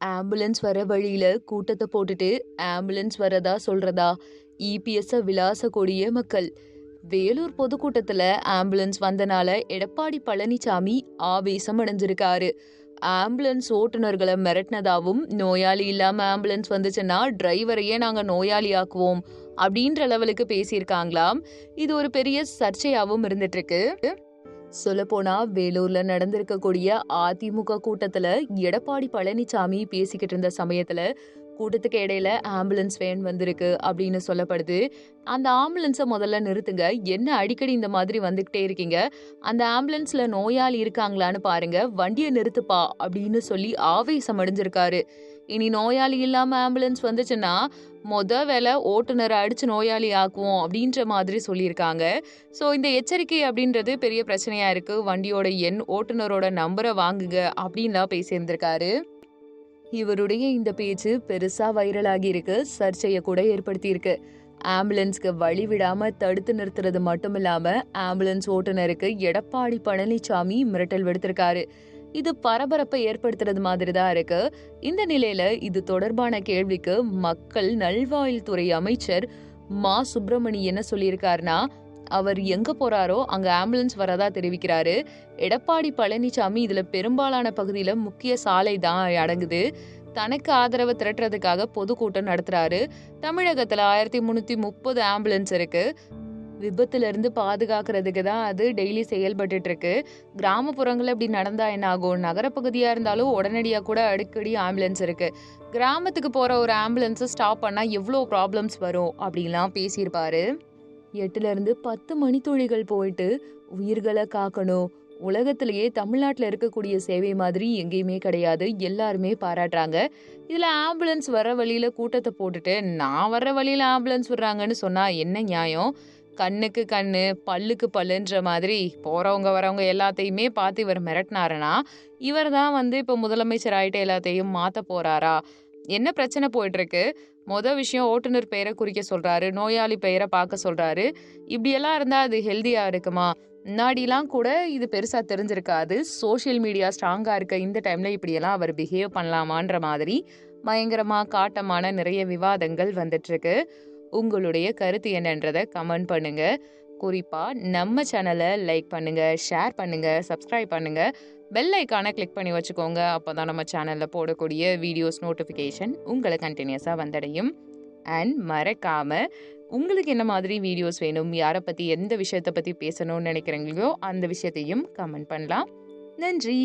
Ambulance வர வழியில் கூட்டத்தை போட்டுட்டு ஆம்புலன்ஸ் வரதா சொல்கிறதா இபிஎஸ் விலாச கொடிய மக்கள். வேலூர் பொதுக்கூட்டத்தில் ஆம்புலன்ஸ் வந்தனால எடப்பாடி பழனிசாமி ஆவேசம் அடைஞ்சிருக்காரு. ஆம்புலன்ஸ் ஓட்டுநர்களை மிரட்டினதாவும் நோயாளி இல்லாமல் ஆம்புலன்ஸ் வந்துச்சுன்னா டிரைவரையே நாங்கள் நோயாளி ஆக்குவோம் அப்படின்ற லெவலுக்கு பேசியிருக்காங்களாம். இது ஒரு பெரிய சர்ச்சையாகவும் இருந்துட்டு இருக்கு சொல்லப்போனா வேலூர்ல நடந்திருக்கக்கூடிய அதிமுக கூட்டத்துல எடப்பாடி பழனிசாமி பேசிக்கிட்டு இருந்த சமயத்துல கூட்டத்துக்கு இடையில ஆம்புலன்ஸ் வேன் வந்திருக்கு அப்படின்னு சொல்லப்படுது. அந்த ஆம்புலன்ஸை முதல்ல நிறுத்துங்க. என்ன அடிக்கடி இந்த மாதிரி வந்துகிட்டே இருக்கீங்க? அந்த ஆம்புலன்ஸ்ல நோயாளி இருக்காங்களான்னு பாருங்க. வண்டியை நிறுத்துப்பா அப்படின்னு சொல்லி ஆவேசம் அடைஞ்சிருக்காரு. இனி நோயாளி இல்லாம ஆம்புலன்ஸ் வந்துச்சுன்னா மொத வேலை ஓட்டுநரை அடிச்சு நோயாளி ஆக்குவோம் அப்படின்ற மாதிரி சொல்லியிருக்காங்க. ஸோ இந்த எச்சரிக்கை அப்படின்றது பெரிய பிரச்சனையா இருக்கு. வண்டியோட எண் ஓட்டுநரோட நம்பரை வாங்குங்க அப்படின்லாம் பேசியிருந்திருக்காரு. இவருடைய இந்த பேச்சு பெருசா வைரலாகி இருக்கு சர்ச்சையை கூட ஏற்படுத்தியிருக்கு. ஆம்புலன்ஸ்க்கு வழி விடாம தடுத்து நிறுத்துறது மட்டும் இல்லாம ஆம்புலன்ஸ் ஓட்டுநருக்கு எடப்பாடி பழனிசாமி மிரட்டல் விடுத்திருக்காரு. இது பரபரப்பை ஏற்படுத்துறது மாதிரி தான் இருக்கு. இந்த நிலையில இது தொடர்பான கேள்விக்கு மக்கள் நல்வாழ்வுத்துறை அமைச்சர் மா. சுப்பிரமணி என்ன சொல்லியிருக்காருன்னா அவர் எங்க போறாரோ அங்க ஆம்புலன்ஸ் வரதா தெரிவிக்கிறாரு. எடப்பாடி பழனிசாமி இதுல பெரும்பாலான பகுதியில முக்கிய சாலை தான் அடங்குது. தனக்கு ஆதரவு திரட்டுறதுக்காக பொதுக்கூட்டம் நடத்துறாரு. தமிழகத்துல ஆயிரத்தி முன்னூத்தி முப்பது ஆம்புலன்ஸ் இருக்கு. விபத்துல இருந்து பாதுகாக்கிறதுக்கு தான் அது டெய்லி செயல்பட்டு இருக்கு கிராமப்புறங்களில் இப்படி நடந்தா என்ன ஆகும்? நகரப்பகுதியா இருந்தாலும் உடனடியா கூட அடிக்கடி ஆம்புலன்ஸ் இருக்கு. கிராமத்துக்கு போற ஒரு ஆம்புலன்ஸை ஸ்டாப் பண்ணா எவ்வளோ ப்ராப்ளம்ஸ் வரும்? அப்படின்லாம் பேசியிருப்பாரு. எட்டுல இருந்து பத்து மணித்துளிகள் போயிட்டு உயிர்களை காக்கணும். உலகத்திலேயே தமிழ்நாட்டில் இருக்கக்கூடிய சேவை மாதிரி எங்கேயுமே கிடையாது. எல்லாருமே பாராட்டுறாங்க. இதில் ஆம்புலன்ஸ் வர வழியில் கூட்டத்தை போட்டுட்டு நான் வர்ற வழியில் ஆம்புலன்ஸ் விடுறாங்கன்னு சொன்னால் என்ன நியாயம்? கண்ணுக்கு கண்ணு பல்லுக்கு பல்லுன்ற மாதிரி போகிறவங்க வரவங்க எல்லாத்தையுமே பார்த்து இவர் மிரட்டினாருன்னா இவர் தான் வந்து இப்போ முதலமைச்சர் ஆகிட்டு எல்லாத்தையும் மாற்ற போகிறாரா என்ன பிரச்சனை போயிட்டுருக்கு? மொதல் விஷயம் ஓட்டுநர் பெயரை குறிக்க சொல்கிறாரு நோயாளி பெயரை பார்க்க சொல்கிறாரு இப்படியெல்லாம் இருந்தால் அது ஹெல்த்தியாக இருக்குமா? முன்னாடிலாம் கூட இது பெருசாக தெரிஞ்சிருக்காது. சோஷியல் மீடியா ஸ்ட்ராங்காக இருக்க இந்த டைமில் இப்படியெல்லாம் அவர் பிஹேவ் பண்ணலாமான்ற மாதிரி பயங்கரமாக காட்டமான நிறைய விவாதங்கள் வந்துட்டுருக்கு. உங்களுடைய கருத்து என்னன்றதை கமெண்ட் பண்ணுங்க. குறிப்பாக நம்ம சேனலை லைக் பண்ணுங்கள் ஷேர் பண்ணுங்கள் சப்ஸ்கிரைப் பண்ணுங்கள் பெல் ஐக்கானை கிளிக் பண்ணி வச்சுக்கோங்க. அப்போ தான் நம்ம சேனலில் போடக்கூடிய வீடியோஸ் நோட்டிஃபிகேஷன் உங்களை கண்டினியூஸாக வந்தடையும். அண்ட் மறக்காமல் உங்களுக்கு என்ன மாதிரி வீடியோஸ் வேணும் யாரை பற்றி எந்த விஷயத்தை பற்றி பேசணும்னு நினைக்கிறீங்களோ அந்த விஷயத்தையும் கமெண்ட் பண்ணலாம். நன்றி.